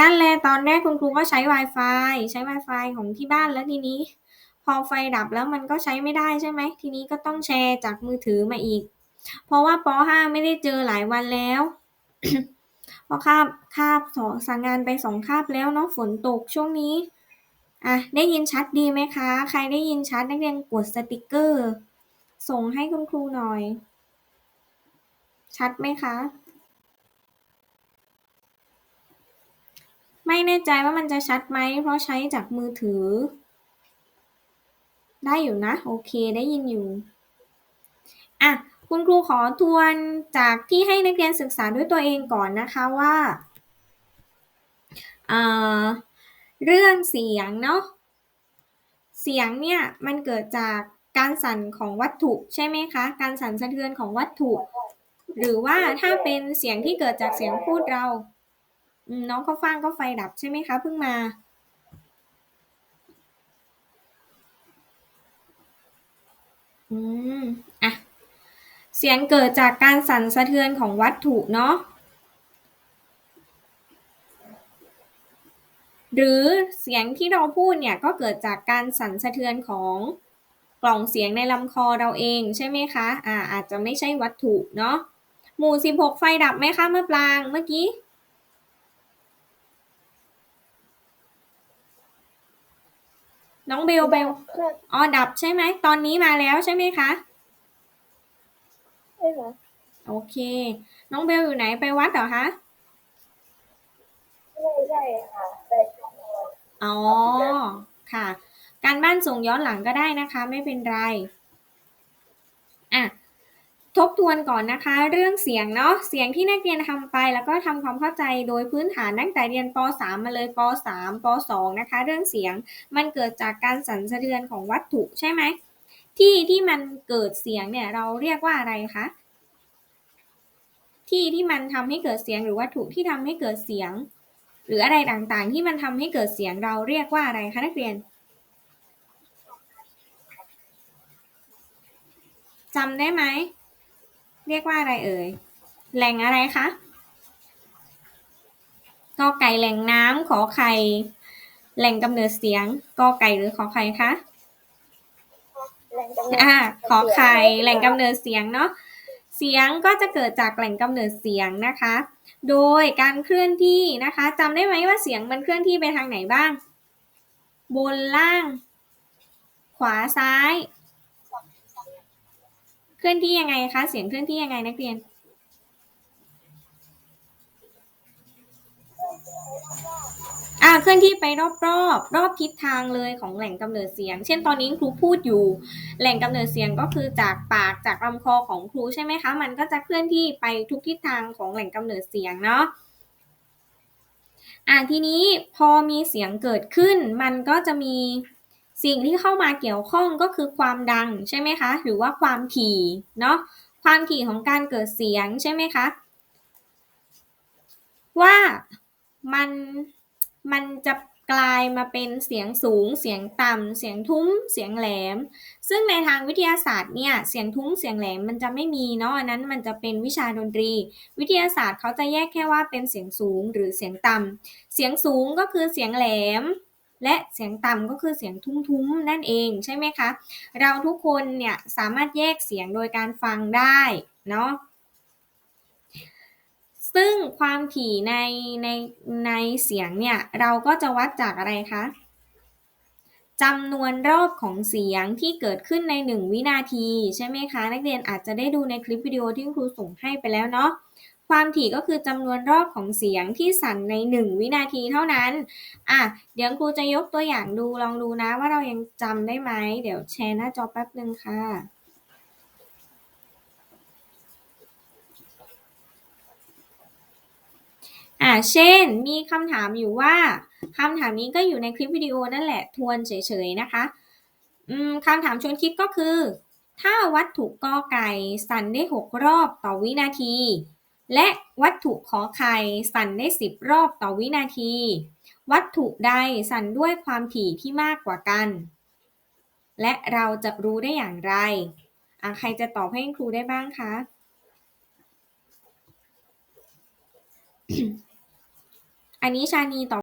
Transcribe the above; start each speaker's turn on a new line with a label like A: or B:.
A: นั่นแหละตอนแรกคุณครูก็ใช้ Wi-Fi ใช้ Wi-Fi ของที่บ้านแล้วทีนี้ พอไฟดับแล้วมันก็ใช้ไม่ได้ใช่ไหม ทีนี้ก็ต้องแชร์จากมือถือมาอีก เพราะว่าป .5 ไม่ได้เจอหลายวันแล้วเพราะคาบคาบสองสั่งงานไปสองคาบแล้วเนาะฝนตกช่วงนี้อะได้ยินชัดดีไหมคะ ใครได้ยินชัดนักเรียนกดสติกเกอร์ ส่งให้คุณครูหน่อย ชัดไหมคะ ไม่ แน่ใจว่ามันจะชัดไหม เพราะใช้จากมือถือ ได้อยู่นะ โอเคได้ยินอยู่ อะ คุณครูขอทวนจากที่ให้นักเรียนศึกษาด้วยตัวเองก่อนนะคะว่าเรื่องเสียงเนาะเสียงเนี่ยมันเกิดจากการสั่นของวัตถุใช่ไหมคะ การสั่นสะเทือนของวัตถุ หรือว่าถ้าเป็นเสียงที่เกิดจากเสียงพูดเรา น้องข้าวฟ่างก็ไฟดับใช่ไหมคะเพิ่งมาอืมอะเสียงเกิดจากการสั่นสะเทือนของวัตถุเนาะหรือเสียงที่เราพูดเนี่ยก็เกิดจากการสั่นสะเทือนของกล่องเสียงในลำคอเราเองใช่ไหมคะ อ่าอาจจะไม่ใช่วัตถุเนาะหมู่ 16 ไฟดับไหมคะเมื่อปลางเมื่อกี้ น้องเบลเบลอ๋อดับใช่ไหม ตอนนี้มาแล้วใช่ไหมคะ
B: ใช่ไหม
A: โอเค น้องเบลอยู่ไหนไปวัดเหรอคะ
B: ไม่ใช่ค่ะแต่ช่วงวัน
A: อ๋อค่ะ การบ้านส่งย้อนหลังก็ได้นะคะ ไม่เป็นไรอะ ทบทวนก่อนนะคะ เรื่องเสียงเนาะเสียงที่นักเรียนทำไป แล้วก็ทำความเข้าใจโดยพื้นฐานตั้งแต่เรียนป .3 มาเลยป .3 ป .2 นะคะ เรื่องเสียงมันเกิดจากการสั่นสะเทือนของวัตถุใช่ไหมที่ที่มันเกิดเสียงเนี่ยเราเรียกว่าอะไรคะที่ที่มันทำให้เกิดเสียงหรือวัตถุที่ทำให้เกิดเสียง หรืออะไรต่างๆ ที่มันทำให้เกิดเสียงเราเรียกว่าอะไรคะนักเรียนจำได้ไหม เรียกว่าอะไรเอ่ยแหล่งอะไรคะกอไก่แหล่งน้ำขอไข่แหล่งกำเนิดเสียงกอไก่หรือขอไข่คะ
B: แรงกำเนิด
A: อ่าขอไข่แหล่งกำเนิดเสียงเนาะเสียงก็จะเกิดจากแหล่งกำเนิดเสียงนะคะ โดยการเคลื่อนที่นะคะจำได้ไหมว่าเสียงมันเคลื่อนที่ไปทางไหนบ้าง บนล่าง ขวาซ้าย เคลื่อนที่ยังไงคะ เสียงเคลื่อนที่ยังไงนักเรียน อ่า เคลื่อนที่ไปรอบๆรอบทิศทางเลยของแหล่งกำเนิดเสียง เช่นตอนนี้ครูพูดอยู่ แหล่งกำเนิดเสียงก็คือจากปากจากลำคอของครูใช่ไหมคะ มันก็จะเคลื่อนที่ไปทุกทิศทางของแหล่งกำเนิดเสียงเนาะอ่าทีนี้พอมีเสียงเกิดขึ้น มันก็จะมี สิ่งที่เข้ามาเกี่ยวข้องก็คือความดังใช่ไหมคะ หรือว่าความถี่เนาะความถี่ของการเกิดเสียงใช่ไหมคะ ว่ามันมันจะกลายมาเป็นเสียงสูง เสียงต่ำ เสียงทุ้ม เสียงแหลม ซึ่งในทางวิทยาศาสตร์เนี่ย เสียงทุ้ม เสียงแหลมมันจะไม่มีเนาะ อันนั้นมันจะเป็นวิชาดนตรี วิทยาศาสตร์เขาจะแยกแค่ว่าเป็นเสียงสูงหรือเสียงต่ำ เสียงสูงก็คือเสียงแหลม และเสียงต่ำก็คือเสียงทุ้มๆนั่นเองใช่ไหมคะ เราทุกคนเนี่ยสามารถแยกเสียงโดยการฟังได้เนาะซึ่งความถี่ในในในเสียงเนี่ยเราก็จะวัดจากอะไรคะจำนวนรอบของเสียงที่เกิดขึ้นใน 1 วินาที ใช่ไหมคะ นักเรียนอาจจะได้ดูในคลิปวิดีโอที่ครูส่งให้ไปแล้วเนาะ ความถี่ก็คือจำนวนรอบของเสียงที่สั่นใน 1 วินาทีเท่านั้น อะ เดี๋ยวครูจะยกตัวอย่างดูลองดูนะว่าเรายังจำได้ไหม เดี๋ยวแชร์หน้าจอแป๊บหนึ่งค่ะอ่าเช่น มีคำถามอยู่ว่าคำถามนี้ก็อยู่ในคลิปวิดีโอนั่นแหละ ทวนเฉยๆนะคะ อืมคำถามชวนคิดก็คือ ถ้าวัตถุกอไก่สั่นได้ 6 รอบต่อวินาที และวัตถุขอไข่สั่นได้ 10 รอบต่อวินาที วัตถุใดสั่นด้วยความถี่ที่มากกว่ากัน และเราจะรู้ได้อย่างไรอะใครจะตอบให้ครูได้บ้างคะอันนี้ชานีตอบ